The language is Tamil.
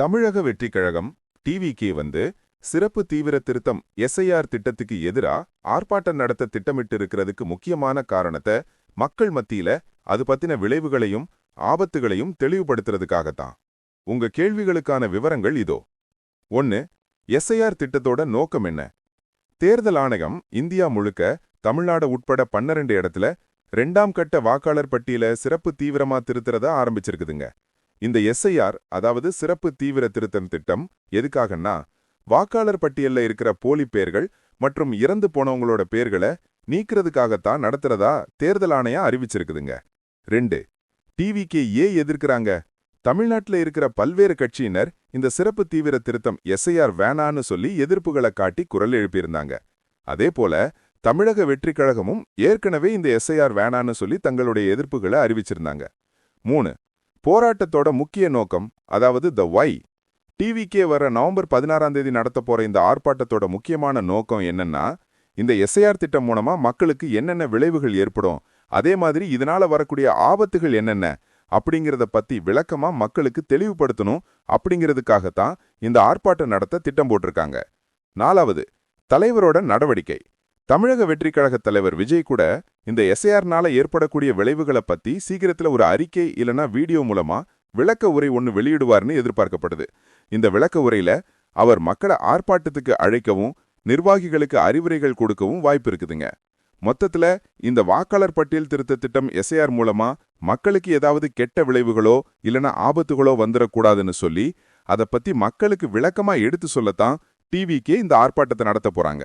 தமிழக வெற்றிக் கழகம் டிவிகே வந்து சிறப்பு தீவிர திருத்தம் எஸ்ஐஆர் திட்டத்துக்கு எதிரா ஆர்ப்பாட்டம் நடத்த திட்டமிட்டு இருக்கிறதுக்கு முக்கியமான காரணத்தை மக்கள் மத்தியில அது பத்தின விளைவுகளையும் ஆபத்துகளையும் தெளிவுபடுத்துறதுக்காகத்தான். உங்க கேள்விகளுக்கான விவரங்கள் இதோ. ஒன்னு எஸ்ஐஆர் திட்டத்தோட நோக்கம் என்ன? தேர்தல் ஆணையம் இந்தியா முழுக்க தமிழ்நாடு உட்பட பன்னிரண்டு இடத்துல ரெண்டாம் கட்ட வாக்காளர் பட்டியல சிறப்பு தீவிரமா திருத்துறத ஆரம்பிச்சிருக்குதுங்க. இந்த எஸ்ஐஆர் அதாவது சிறப்பு தீவிர திருத்தம் திட்டம் எதுக்காகன்னா வாக்காளர் பட்டியல்ல இருக்கிற போலி பேர்கள் மற்றும் இறந்து போனவங்களோட பேர்களை நீக்கிறதுக்காகத்தான் நடத்துறதா தேர்தல் ஆணையா அறிவிச்சிருக்குதுங்க. ரெண்டு டிவிக்கு ஏ எதிர்க்கிறாங்க? தமிழ்நாட்டுல இருக்கிற பல்வேறு கட்சியினர் இந்த சிறப்பு தீவிர திருத்தம் எஸ்ஐஆர் வேணான்னு சொல்லி எதிர்ப்புகளை காட்டி குரல் எழுப்பியிருந்தாங்க. அதே போல தமிழக வெற்றிக் கழகமும் ஏற்கனவே இந்த எஸ்ஐஆர் வேணான்னு சொல்லி தங்களுடைய எதிர்ப்புகளை அறிவிச்சிருந்தாங்க. மூணு போராட்டத்தோட முக்கிய நோக்கம் அதாவது த ஒய் டிவிக்கே வர நவம்பர் பதினாறாம் தேதி நடத்த போற இந்த ஆர்ப்பாட்டத்தோட முக்கியமான நோக்கம் என்னன்னா இந்த எஸ்ஐஆர் திட்டம் மூலமா மக்களுக்கு என்னென்ன விளைவுகள் ஏற்படும் அதே மாதிரி இதனால வரக்கூடிய ஆபத்துகள் என்னென்ன அப்படிங்கறத பத்தி விளக்கமா மக்களுக்கு தெளிவுபடுத்தணும் அப்படிங்கிறதுக்காகத்தான் இந்த ஆர்ப்பாட்டம் நடத்த திட்டம் போட்டிருக்காங்க. நாலாவது தலைவரோட நடவடிக்கை. தமிழக வெற்றிக் கழக தலைவர் விஜய் கூட இந்த எஸ்ஐஆர்னால ஏற்படக்கூடிய விளைவுகளை பத்தி சீக்கிரத்துல ஒரு அறிக்கை இல்லனா வீடியோ மூலமா விளக்க உரை ஒன்னு வெளியிடுவார்னு எதிர்பார்க்கப்படுது. இந்த விளக்க உரையில அவர் மக்களை ஆர்ப்பாட்டத்துக்கு அழைக்கவும் நிர்வாகிகளுக்கு அறிவுரைகள் கொடுக்கவும் வாய்ப்பு இருக்குதுங்க. மொத்தத்துல இந்த வாக்காளர் பட்டியல் திருத்த திட்டம் எஸ்ஐஆர் மூலமா மக்களுக்கு ஏதாவது கெட்ட விளைவுகளோ இல்லனா ஆபத்துகளோ வந்துடக்கூடாதுன்னு சொல்லி அதை பத்தி மக்களுக்கு விளக்கமா எடுத்து சொல்லத்தான் டிவிக்கே இந்த ஆர்ப்பாட்டத்தை நடத்த போறாங்க.